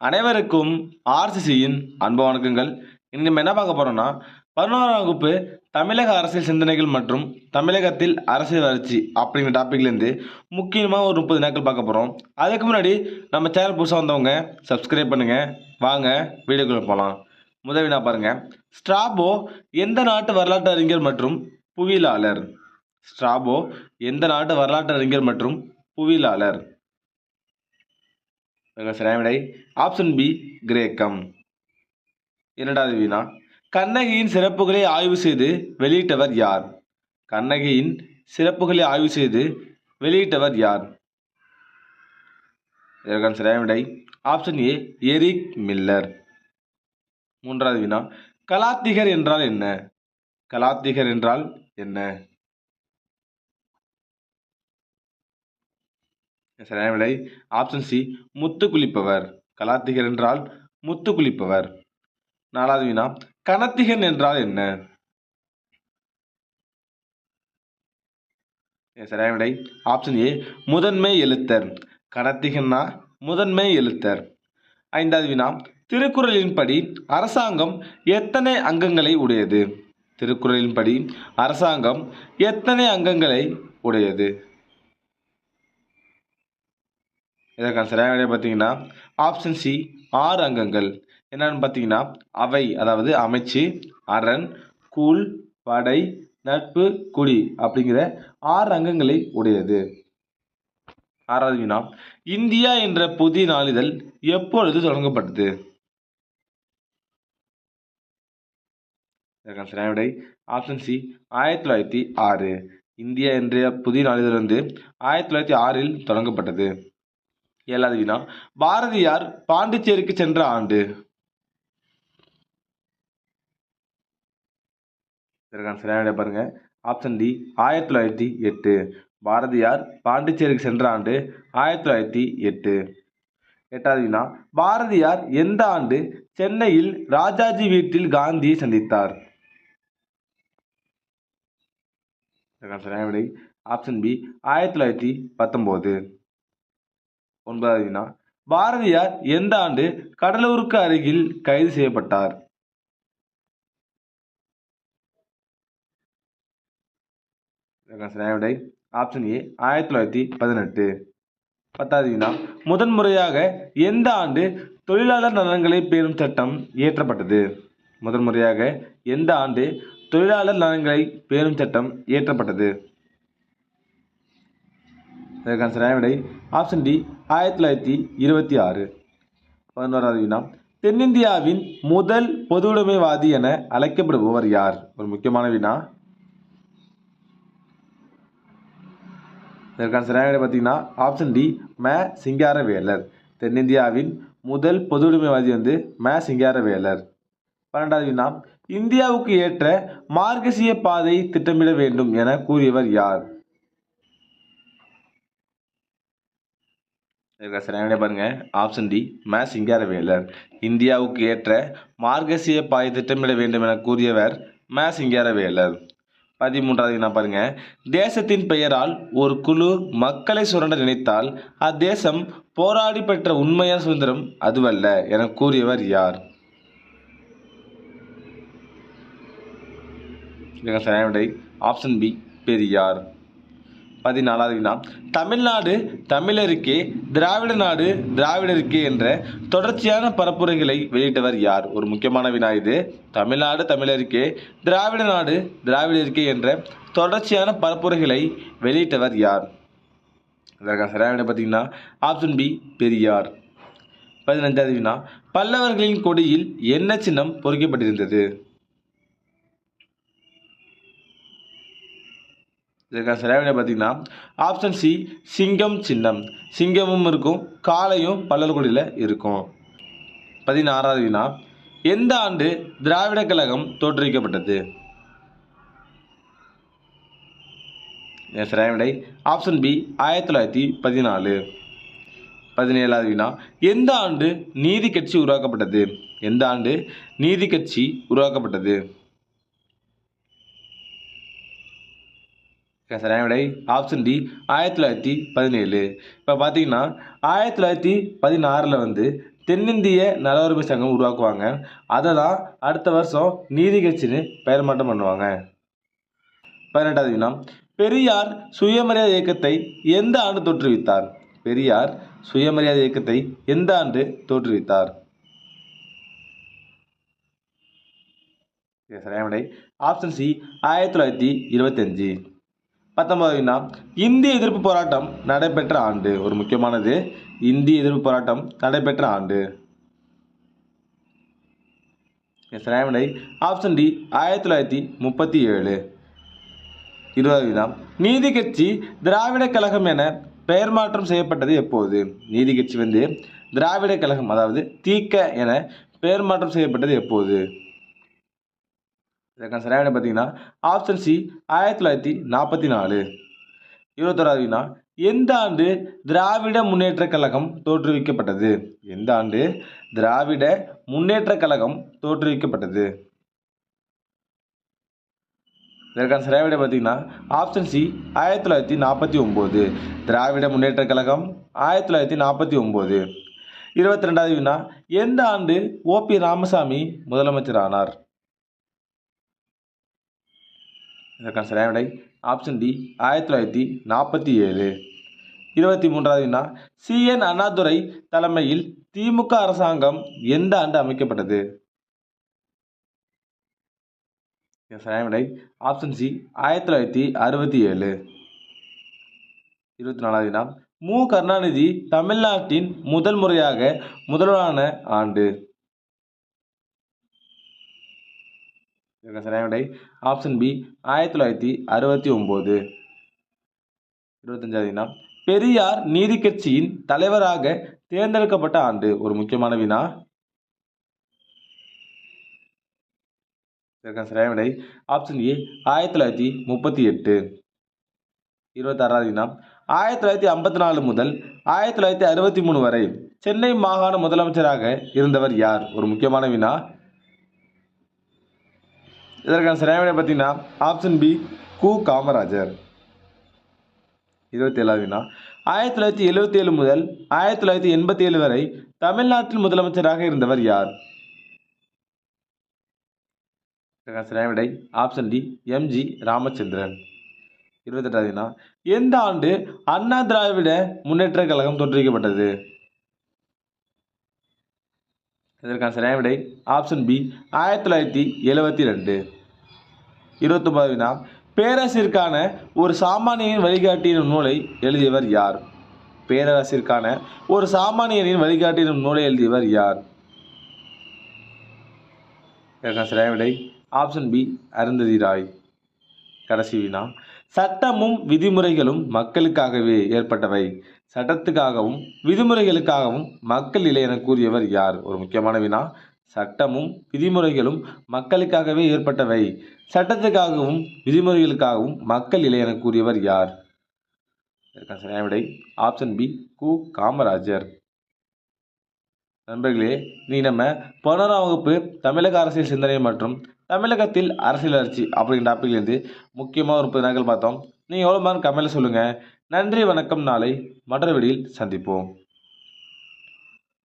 அனைவருக்கும் ஆர்சிசியின் அன்பு வணக்கங்கள். இன்னைக்கு நம்ம என்ன பார்க்க போகிறோம்னா பதினோராம் வகுப்பு தமிழக அரசியல் சிந்தனைகள் மற்றும் தமிழகத்தில் அரசியல் வளர்ச்சி அப்படிங்கிற டாப்பிக்லேருந்து முக்கியமாக ஒரு முப்பது நாட்கள் பார்க்க போகிறோம் அதுக்கு முன்னாடி நம்ம சேனல் புதுசாக வந்தவங்க சப்ஸ்கிரைப் பண்ணுங்கள் வாங்க வீடியோக்குள்ளே போகலாம் முதவினா பாருங்கள் ஸ்ட்ராபோ எந்த நாட்டு வரலாற்று அறிஞர் மற்றும் புவியியலாளர்? ஸ்ட்ராபோ எந்த நாட்டு வரலாற்று அறிஞர் மற்றும் புவியியலாளர்? சரியான விடை. ஆப்ஷன் பி கிரேக்கம். இரண்டாவது வினா கண்ணகியின் சிறப்புகளை ஆய்வு செய்து வெளியிட்டவர் யார்? கண்ணகியின் சிறப்புகளை ஆய்வு செய்து வெளியிட்டவர் யார்? இதற்கான சரியான விடை. Option A Eric Miller. மூன்றாவது வினா கலாத்திகர் என்றால் என்ன? கலாத்திகர் என்றால் என்ன? சரியான விடை ஆப்ஷன் சி முத்து குளிப்பவர் கலாத்திகர் என்றால் முத்து குளிப்பவர் நாலாவது வினா கனத்திகன் என்றால் என்ன? சரியான விடை ஆப்ஷன் ஏ முதன்மை எழுத்தர். கனத்திகன்னா முதன்மை எழுத்தர். ஐந்தாவது வினா திருக்குறளின்படி அரசாங்கம் எத்தனை அங்கங்களை உடையது? திருக்குறளின்படி அரசாங்கம் எத்தனை அங்கங்களை உடையது? இதற்கான சரியான விடை பார்த்தீங்கன்னா ஆப்ஷன் சி ஆறு அங்கங்கள். என்னன்னு பார்த்தீங்கன்னா அவை அதாவது அமைச்சு அரண் கூழ் படை நட்பு குடி அப்படிங்கிற ஆறு அங்கங்களை உடையது. ஆறாவது வினா இந்தியா என்ற புதிய நாளிதழ் எப்பொழுது தொடங்கப்பட்டது? இதற்கான சரியான விடை ஆப்ஷன் சி ஆயிரத்தி தொள்ளாயிரத்தி ஆறு. இந்தியா என்ற புதிய நாளிதழ் வந்து ஆயிரத்தி தொள்ளாயிரத்தி ஆறில் தொடங்கப்பட்டது. ஏழாவது வினா பாரதியார் பாண்டிச்சேரிக்கு சென்ற ஆண்டு. இதற்கான சரியான பாருங்க. ஆப்ஷன் டி ஆயிரத்தி தொள்ளாயிரத்தி எட்டு. பாரதியார் பாண்டிச்சேரிக்கு சென்ற ஆண்டு ஆயிரத்தி தொள்ளாயிரத்தி எட்டு. எட்டாவது வினா பாரதியார் எந்த ஆண்டு சென்னையில் ராஜாஜி வீட்டில் காந்தியை சந்தித்தார்? சரியான விடை. ஆப்ஷன் பி ஆயிரத்தி தொள்ளாயிரத்தி பத்தொம்போது. ஒன்பதாவது வினா பாரதியார் எந்த ஆண்டு கடலூருக்கு அருகில் கைது செய்யப்பட்டார்? விடை ஆப்ஷன் ஏ ஆயிரத்தி தொள்ளாயிரத்தி பதினெட்டு. பத்தாவது வினா முதன் முறையாக எந்த ஆண்டு தொழிலாளர் நலன்களை பேணும் சட்டம் இயற்றப்பட்டது? முதன் முறையாக எந்த ஆண்டு தொழிலாளர் நலன்களை பேணும் சட்டம் இயற்றப்பட்டது? இதற்கான சரியான விடை ஆப்ஷன் டி ஆயிரத்தி தொள்ளாயிரத்தி இருபத்தி ஆறு. பதினோராவது வினா. தென்னிந்தியாவின் முதல் பொதுவுடைமைவாதி என அழைக்கப்படுபவர் யார்? ஒரு முக்கியமான வினா. இதற்கான சரியான விடை பார்த்தீங்கன்னா ஆப்ஷன் டி ம சிங்காரவேலர். தென்னிந்தியாவின் முதல் பொதுவுடைமைவாதி வந்து ம சிங்காரவேலர். பன்னெண்டாவது வினா. இந்தியாவுக்கு ஏற்ற மார்க்கசிய பாதை திட்டமிட வேண்டும் என கூறியவர் யார்? சரியான விடை பாருங்க. ஆப்ஷன் டி ம சிங்காரவேலர் இந்தியாவுக்கு ஏற்ற மார்கசிய பாய் திட்டமிட வேண்டும் என கூறியவர் ம சிங்காரவேலர் பதிமூன்றாவது என்ன பாருங்க. தேசத்தின் பெயரால் ஒரு குழு மக்களை சுரண்ட நினைத்தால் அத்தேசம் போராடி பெற்ற உண்மையான சுதந்திரம் அதுவல்ல என கூறியவர் யார்? இதற்கு சரியான விடை ஆப்ஷன் பி பெரியார். பதினாலாவது வினா தமிழ்நாடு தமிழருக்கே திராவிட நாடு திராவிடருக்கே என்ற தொடர்ச்சியான பரப்புரைகளை வெளியிட்டவர் யார்? ஒரு முக்கியமான வினா இது. தமிழ்நாடு தமிழருக்கே திராவிட நாடு திராவிடருக்கே என்ற தொடர்ச்சியான பரப்புரைகளை வெளியிட்டவர் யார்? இதற்கான சரியான பார்த்தீங்கன்னா ஆப்ஷன் பி பெரியார். பதினஞ்சாவது வினா. பல்லவர்களின் கொடியில் என்ன சின்னம் பொறிக்கப்பட்டிருந்தது? இதற்கான சரியான பார்த்தீங்கன்னா ஆப்ஷன் சி சிங்கம் சின்னம். சிங்கமும் இருக்கும் காளையும் பல்லர்குடியில் இருக்கும். பதினாறாவது வினா எந்த ஆண்டு திராவிட கழகம் தோற்றுவிக்கப்பட்டது? சரியான விடை ஆப்ஷன் பி ஆயிரத்தி தொள்ளாயிரத்தி பதினாலு. பதினேழாவது வினா எந்த ஆண்டு நீதி கட்சி உருவாக்கப்பட்டது? எந்த ஆண்டு நீதி கட்சி உருவாக்கப்பட்டது? சரியான விடை ஆப்ஷன் டி ஆயிரத்தி தொள்ளாயிரத்தி பதினேழு. இப்போ பார்த்தீங்கன்னா ஆயிரத்தி தொள்ளாயிரத்தி பதினாறில் வந்து தென்னிந்திய நல உரிமை சங்கம் உருவாக்குவாங்க. அதை தான் அடுத்த வருஷம் நீதி கட்சின்னு பெயர் மாற்றம் பண்ணுவாங்க. பதினெட்டாவது வினா பெரியார் சுயமரியாதை இயக்கத்தை எந்த ஆண்டு தோற்றுவித்தார்? பெரியார் சுயமரியாதை இயக்கத்தை எந்த ஆண்டு தோற்றுவித்தார்? சரியான விடை ஆப்ஷன் சி ஆயிரத்தி தொள்ளாயிரத்தி இருபத்தஞ்சு. பத்தொன்பதாவது இந்திய எதிர்ப்பு போராட்டம் நடைபெற்ற ஆண்டு. ஒரு முக்கியமானது இந்திய எதிர்ப்பு போராட்டம் நடைபெற்ற ஆண்டு. இது ஆப்ஷன் டி ஆயிரத்தி தொள்ளாயிரத்தி முப்பத்தி ஏழு. இருபதாவது வினா நீதி கட்சி திராவிட கழகம் என பெயர் மாற்றம் செய்யப்பட்டது எப்போது? நீதி கட்சி வந்து திராவிட கழகம் அதாவது தீக்க என பெயர் மாற்றம் செய்யப்பட்டது எப்போது? இதற்கான சரியான பார்த்தீங்கன்னா ஆப்ஷன் சி ஆயிரத்தி தொள்ளாயிரத்தி நாற்பத்தி நாலு. இருபத்தோராவது வினா எந்த ஆண்டு திராவிட முன்னேற்ற கழகம் தோற்றுவிக்கப்பட்டது? எந்த ஆண்டு திராவிட முன்னேற்ற கழகம் தோற்றுவிக்கப்பட்டது? இதற்கான சரியான விட பார்த்தீங்கன்னா ஆப்ஷன் சி ஆயிரத்தி தொள்ளாயிரத்தி நாற்பத்தி ஒம்பது திராவிட முன்னேற்ற கழகம் ஆயிரத்தி தொள்ளாயிரத்தி நாற்பத்தி ஒம்பது இருபத்தி ரெண்டாவது வினா எந்த ஆண்டு ஓபி ராமசாமி முதலமைச்சர் ஆனார் இதற்கான சரியான விடை ஆப்ஷன் டி ஆயிரத்தி தொள்ளாயிரத்தி நாற்பத்தி ஏழு. இருபத்தி மூன்றாவது வினா சிஎன் அண்ணாதுரை தலைமையில் திமுக அரசாங்கம் எந்த ஆண்டு அமைக்கப்பட்டது? சரியான விடை ஆப்ஷன் சி ஆயிரத்தி தொள்ளாயிரத்தி அறுபத்தி ஏழு. இருபத்தி நாலாவது வினா மு கருணாநிதி தமிழ்நாட்டின் முதல் முறையாக முதல்வரான ஆண்டு. இதற்கு சரியான விடை ஆப்ஷன் பி ஆயிரத்தி தொள்ளாயிரத்தி அறுபத்தி ஒம்பது. இருபத்தஞ்சாவது வினா. பெரியார் நீதி கட்சியின் தலைவராக தேர்ந்தெடுக்கப்பட்ட ஆண்டு ஒரு முக்கியமான வினா. சரியான விடை ஆப்ஷன் ஏ ஆயிரத்தி தொள்ளாயிரத்தி முப்பத்தி எட்டு. இருபத்தாறாவது வினா. ஆயிரத்தி தொள்ளாயிரத்தி ஐம்பத்தி நாலு முதல் ஆயிரத்தி தொள்ளாயிரத்தி அறுபத்தி மூணு வரை சென்னை மாகாண முதலமைச்சராக இருந்தவர் யார்? ஒரு முக்கியமான வினா. இதற்கான சரியான விடை பார்த்தீங்கன்னா ஆப்ஷன் பி கு காமராஜர். இருபத்தி ஏழாவது வினா. ஆயிரத்தி தொள்ளாயிரத்தி எழுபத்தி ஏழு முதல் ஆயிரத்தி தொள்ளாயிரத்தி எண்பத்தி ஏழு வரை தமிழ்நாட்டில் முதலமைச்சராக இருந்தவர் யார்? இதற்கான சரியான விடை ஆப்ஷன் டி எம்ஜி ராமச்சந்திரன். இருபத்தெட்டாவது வினா. எந்த ஆண்டு அண்ணா திராவிட முன்னேற்ற கழகம் தோற்றுவிக்கப்பட்டது? இதற்கான சரியான விடை ஆப்ஷன் பி ஆயிரத்தி தொள்ளாயிரத்தி எழுபத்தி ரெண்டு. இருபத்தொம்பது வினா. பேரரசிற்கான ஒரு சாமானியனின் வழிகாட்டியின் நூலை எழுதியவர் யார்? பேரரசிற்கான ஒரு சாமானியனின் வழிகாட்டியின் நூலை எழுதியவர் யார்? இதற்கான சரியான விடை ஆப்ஷன் பி அருந்ததி ராய். கடைசி வினா. சட்டமும் விதிமுறைகளும் மக்களுக்காகவே ஏற்பட்டவை. சட்டத்துக்காகவும் விதிமுறைகளுக்காகவும் மக்கள் இல்லை என கூறியவர் யார்? ஒரு முக்கியமான வினா. சட்டமும் விதிமுறைகளும் மக்களுக்காகவே ஏற்பட்டவை. சட்டத்துக்காகவும் விதிமுறைகளுக்காகவும் மக்கள் இல்லை என கூறியவர் யார்? சரியான விடை ஆப்ஷன் பி கு. காமராஜர். நண்பர்களே நீ நம்ம பதினோராம் வகுப்பு தமிழக அரசியல் சிந்தனை மற்றும் தமிழகத்தில் அரசியல் வளர்ச்சி அப்படிங்கிற டாப்பிக்லேருந்து முக்கியமாக ஒரு முப்பது நாட்கள் பார்த்தோம் நீங்கள் எவ்வளோ மார்க் கமெண்ட்டில் சொல்லுங்கள் நன்றி வணக்கம். நாளை மற்ற வீடியோவில் சந்திப்போம்.